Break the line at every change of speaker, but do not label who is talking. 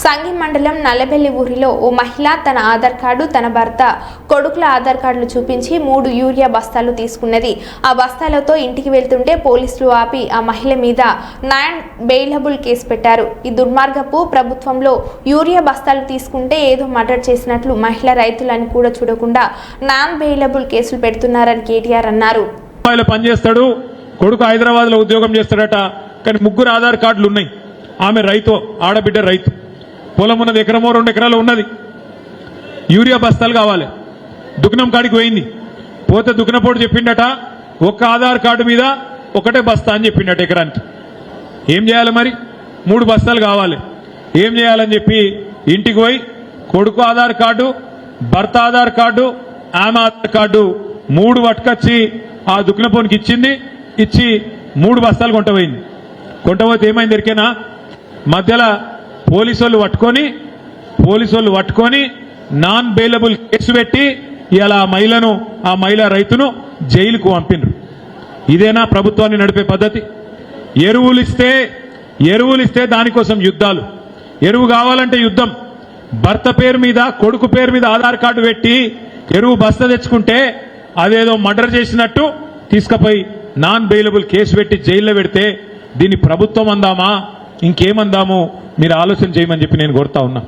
సంగి మండలం నల్లబెల్లి ఊరిలో ఓ మహిళ తన ఆధార్ కార్డు తన భర్త కొడుకుల ఆధార్ కార్డులు చూపించి మూడు యూరియా బస్తాలు తీసుకున్నది. ఆ బస్తాలతో ఇంటికి వెళ్తుంటే పోలీసులు ఆపి ఆ మహిళ మీద నాన్ బెయిలబుల్ కేసు పెట్టారు. ఈ దుర్మార్గపు ప్రభుత్వంలో యూరియా బస్తాలు తీసుకుంటే ఏదో మర్డర్ చేసినట్లు మహిళ రైతులని కూడా చూడకుండా నాన్ బెయిలబుల్ కేసులు పెడుతున్నారని కేటీఆర్ అన్నారు.
పనిచేస్తాడు కొడుకు హైదరాబాద్లో ఉద్యోగం చేస్తాడట కానీ ముగ్గురు ఆధార్ కార్డులు ఉన్నాయి. ఆమె రైతు ఆడబిడ్డ రైతు. పొలం ఉన్నది ఎకరమో రెండు ఎకరాలు ఉన్నది. యూరియా బస్తాలు కావాలి. దుకాణం కాడికి పోయింది. పోతే దుకాణపోటు చెప్పిండట ఒక్క ఆధార్ కార్డు మీద ఒకటే బస్తా అని చెప్పిండట ఎకరానికి. ఏం చేయాలి మరి? మూడు బస్తాలు కావాలి. ఏం చేయాలని చెప్పి ఇంటికి పోయి కొడుకు ఆధార్ కార్డు భర్త ఆధార్ కార్డు ఆమె ఆధార్ కార్డు మూడు పట్టుకొచ్చి ఆ దుక్కినపోనికి ఇచ్చింది. ఇచ్చి మూడు బస్తాలు కొంటపోయింది కొంటపోతే ఏమైంది ఎరికేనా మధ్యలో పోలీసు వాళ్ళు పట్టుకొని పోలీసు వాళ్ళు పట్టుకొని నాన్ బెయిలబుల్ కేసు పెట్టి ఇలా ఆ మహిళను ఆ మహిళా రైతును జైలుకు పంపినరు. ఇదేనా ప్రభుత్వాన్ని నడిపే పద్ధతి? ఎరువులు ఇస్తే ఎరువులు ఇస్తే దానికోసం యుద్ధాలు. ఎరువు కావాలంటే యుద్ధం. భర్త పేరు మీద కొడుకు పేరు మీద ఆధార్ కార్డు పెట్టి ఎరువు బస్త తెచ్చుకుంటే అదేదో మర్డర్ చేసినట్టు తీసుకుపోయి నాన్ బెయిలబుల్ కేసు పెట్టి జైల్లో పెడితే దీన్ని ప్రభుత్వం అందామా? ఇంకేమందాము? మీరు ఆలోచన చేయమని చెప్పి నేను కోరుతా ఉన్నా.